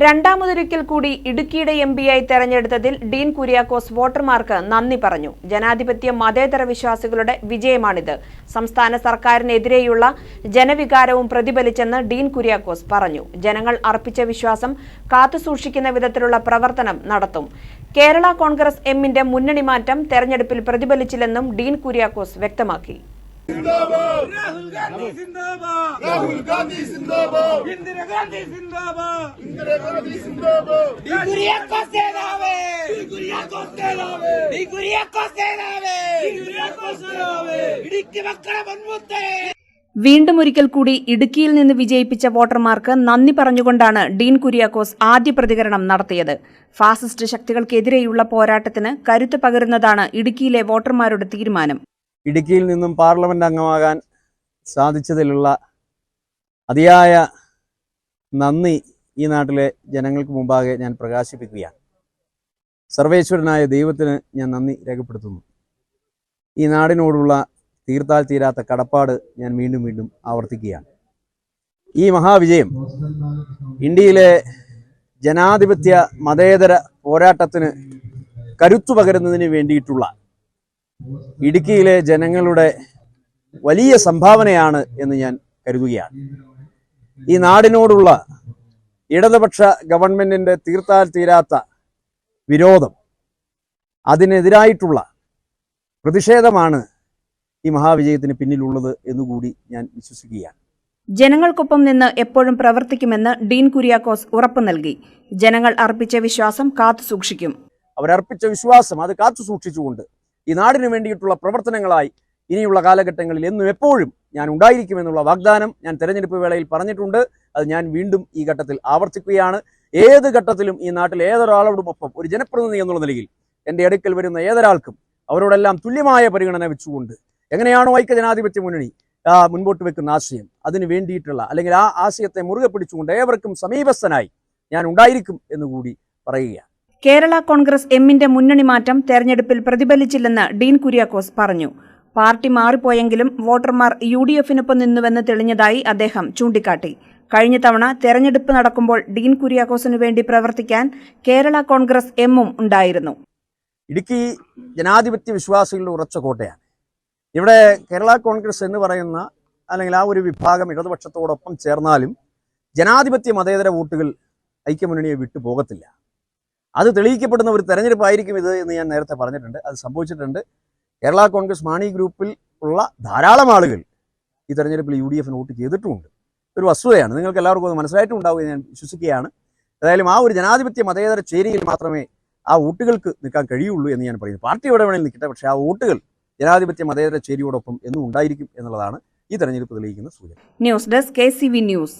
രണ്ടാമതൊരിക്കൽ കൂടി ഇടുക്കിയുടെ എം പിയായി തെരഞ്ഞെടുത്തതിൽ ഡീൻ കുര്യാക്കോസ് വോട്ടർമാർക്ക് നന്ദി പറഞ്ഞു. ജനാധിപത്യ മതേതര വിശ്വാസികളുടെ വിജയമാണിത്. സംസ്ഥാന സർക്കാരിനെതിരെയുള്ള ജനവികാരവും പ്രതിഫലിച്ചെന്ന് ഡീൻ കുര്യാക്കോസ് പറഞ്ഞു. ജനങ്ങൾ അർപ്പിച്ച വിശ്വാസം കാത്തുസൂക്ഷിക്കുന്ന വിധത്തിലുള്ള പ്രവർത്തനം നടത്തും. കേരള കോൺഗ്രസ് എമ്മിന്റെ മുന്നണി മാറ്റം തെരഞ്ഞെടുപ്പിൽ പ്രതിഫലിച്ചില്ലെന്നും ഡീൻ കുര്യാക്കോസ് വ്യക്തമാക്കി. രാഹുൽ ഗാന്ധി സിന്ദാബാദ്. രാഹുൽ ഗാന്ധി സിന്ദാബാദ്. ഇന്ദിരാഗാന്ധി സിന്ദാബാദ്. ഇന്ദിരാഗാന്ധി സിന്ദാബാദ്. ഡി കുര്യാക്കോസ് നേതാവേ സേനാവേ കുര്യാക്കോസ് സേനാവേ സേനാവേ ഇടുക്കി മക്കളെ മുൻമുത്തേ വീണ്ടും ഒരിക്കൽ കൂടി ഇടുക്കിയിൽ നിന്ന് വിജയിപ്പിച്ച വോട്ടർമാർക്ക് നന്ദി പറഞ്ഞുകൊണ്ടാണ് ഡീൻ കുര്യാക്കോസ് ആദ്യ പ്രതികരണം നടത്തിയത്. ഫാസിസ്റ്റ് ശക്തികൾക്കെതിരെയുള്ള പോരാട്ടത്തിന് കരുത്ത് പകരുന്നതാണ് ഇടുക്കിയിലെ വോട്ടർമാരുടെ തീരുമാനം. ഇടുക്കിയിൽ നിന്നും പാർലമെന്റ് അംഗമാകാൻ സാധിച്ചതിലുള്ള അതിയായ നന്ദി ഈ നാട്ടിലെ ജനങ്ങൾക്ക് മുമ്പാകെ ഞാൻ പ്രകാശിപ്പിക്കുകയാണ്. സർവേശ്വരനായ ദൈവത്തിന് ഞാൻ നന്ദി രേഖപ്പെടുത്തുന്നു. ഈ നാടിനോടുള്ള തീർത്താൽ തീരാത്ത കടപ്പാട് ഞാൻ വീണ്ടും വീണ്ടും ആവർത്തിക്കുകയാണ്. ഈ മഹാവിജയം ഇന്ത്യയിലെ ജനാധിപത്യ മതേതര പോരാട്ടത്തിന് കരുത്തു പകരുന്നതിന് വേണ്ടിയിട്ടുള്ള ഇടുക്കിയിലെ ജനങ്ങളുടെ വലിയ സംഭാവനയാണ് എന്ന് ഞാൻ കരുതുകയാണ്. ഈ നാടിനോടുള്ള ഇടതുപക്ഷ ഗവൺമെന്റിന്റെ തീർത്താൽ തീരാത്ത വിരോധം അതിനെതിരായിട്ടുള്ള പ്രതിഷേധമാണ് ഈ മഹാവിജയത്തിന് പിന്നിലുള്ളത് എന്നുകൂടി ഞാൻ വിശ്വസിക്കുകയാണ്. ജനങ്ങൾക്കൊപ്പം നിന്ന് എപ്പോഴും പ്രവർത്തിക്കുമെന്ന് ഡീൻ കുര്യാക്കോസ് ഉറപ്പു നൽകി. ജനങ്ങൾ അർപ്പിച്ച വിശ്വാസം കാത്തു സൂക്ഷിക്കും. അവരർപ്പിച്ച വിശ്വാസം അത് കാത്തു സൂക്ഷിച്ചുകൊണ്ട് ഈ നാടിനു വേണ്ടിയിട്ടുള്ള പ്രവർത്തനങ്ങളായി ഇനിയുള്ള കാലഘട്ടങ്ങളിൽ എന്നും എപ്പോഴും ഞാൻ ഉണ്ടായിരിക്കുമെന്നുള്ള വാഗ്ദാനം ഞാൻ തെരഞ്ഞെടുപ്പ് വേളയിൽ പറഞ്ഞിട്ടുണ്ട്. അത് ഞാൻ വീണ്ടും ഈ ഘട്ടത്തിൽ ആവർത്തിക്കുകയാണ്. ഏത് ഘട്ടത്തിലും ഈ നാട്ടിൽ ഏതൊരാളോടുമൊപ്പം ഒരു ജനപ്രതിനിധി എന്നുള്ള നിലയിൽ എന്റെ അടുക്കൽ വരുന്ന ഏതൊരാൾക്കും അവരോടെല്ലാം തുല്യമായ പരിഗണന വെച്ചുകൊണ്ട് എങ്ങനെയാണോ ഐക്യ ജനാധിപത്യ മുന്നണി മുൻപോട്ട് വെക്കുന്ന ആശയം അതിന് വേണ്ടിയിട്ടുള്ള അല്ലെങ്കിൽ ആ ആശയത്തെ മുറുകെ പിടിച്ചുകൊണ്ട് ഏവർക്കും സമീപസ്ഥനായി ഞാൻ ഉണ്ടായിരിക്കും എന്നുകൂടി പറയുകയാണ്. കേരള കോൺഗ്രസ് എമ്മിന്റെ മുന്നണി മാറ്റം തെരഞ്ഞെടുപ്പിൽ പ്രതിഫലിച്ചില്ലെന്ന് ഡീൻ കുര്യാക്കോസ് പറഞ്ഞു. പാർട്ടി മാറിപ്പോയെങ്കിലും വോട്ടർമാർ യു ഡി എഫിനൊപ്പം നിന്നുവെന്ന് തെളിഞ്ഞതായി അദ്ദേഹം ചൂണ്ടിക്കാട്ടി. കഴിഞ്ഞ തവണ തെരഞ്ഞെടുപ്പ് നടക്കുമ്പോൾ ഡീൻ കുര്യാക്കോസിനു വേണ്ടി പ്രവർത്തിക്കാൻ കേരള കോൺഗ്രസ് എമ്മും ഉണ്ടായിരുന്നു. ഇടുക്കി ജനാധിപത്യ വിശ്വാസികളുടെ ഉറച്ച കോട്ടയാണ്. ഇവിടെ കേരള കോൺഗ്രസ് എന്ന് പറയുന്ന അല്ലെങ്കിൽ ആ ഒരു വിഭാഗം ഇടതുപക്ഷത്തോടൊപ്പം ചേർന്നാലും ജനാധിപത്യ മതേതര വോട്ടുകൾ ഐക്യമുന്നണിയെ വിട്ടു പോകത്തില്ല അത് തെളിയിക്കപ്പെടുന്ന ഒരു തെരഞ്ഞെടുപ്പായിരിക്കും ഇത് എന്ന് ഞാൻ നേരത്തെ പറഞ്ഞിട്ടുണ്ട്. അത് സംഭവിച്ചിട്ടുണ്ട്. കേരള കോൺഗ്രസ് മാണി ഗ്രൂപ്പിൽ ഉള്ള ധാരാളം ആളുകൾ ഈ തെരഞ്ഞെടുപ്പിൽ യു ഡി എഫിന് വോട്ട് ചെയ്തിട്ടുമുണ്ട് ഒരു വസ്തുതയാണ്. നിങ്ങൾക്ക് എല്ലാവർക്കും അത് മനസ്സിലായിട്ടും ഉണ്ടാവുക ഞാൻ വിശ്വസിക്കുകയാണ്. ഏതായാലും ആ ഒരു ജനാധിപത്യ മതേതര ചേരിയിൽ മാത്രമേ ആ വോട്ടുകൾക്ക് നിൽക്കാൻ കഴിയുള്ളൂ എന്ന് ഞാൻ പറയുന്നു. പാർട്ടി എവിടെ വേണമെങ്കിൽ നിൽക്കട്ടെ. പക്ഷേ ആ വോട്ടുകൾ ജനാധിപത്യ മതേതര ചേരിയോടൊപ്പം എന്നും ഉണ്ടായിരിക്കും എന്നുള്ളതാണ് ഈ തെരഞ്ഞെടുപ്പ് തെളിയിക്കുന്ന സൂചന. News desk K news.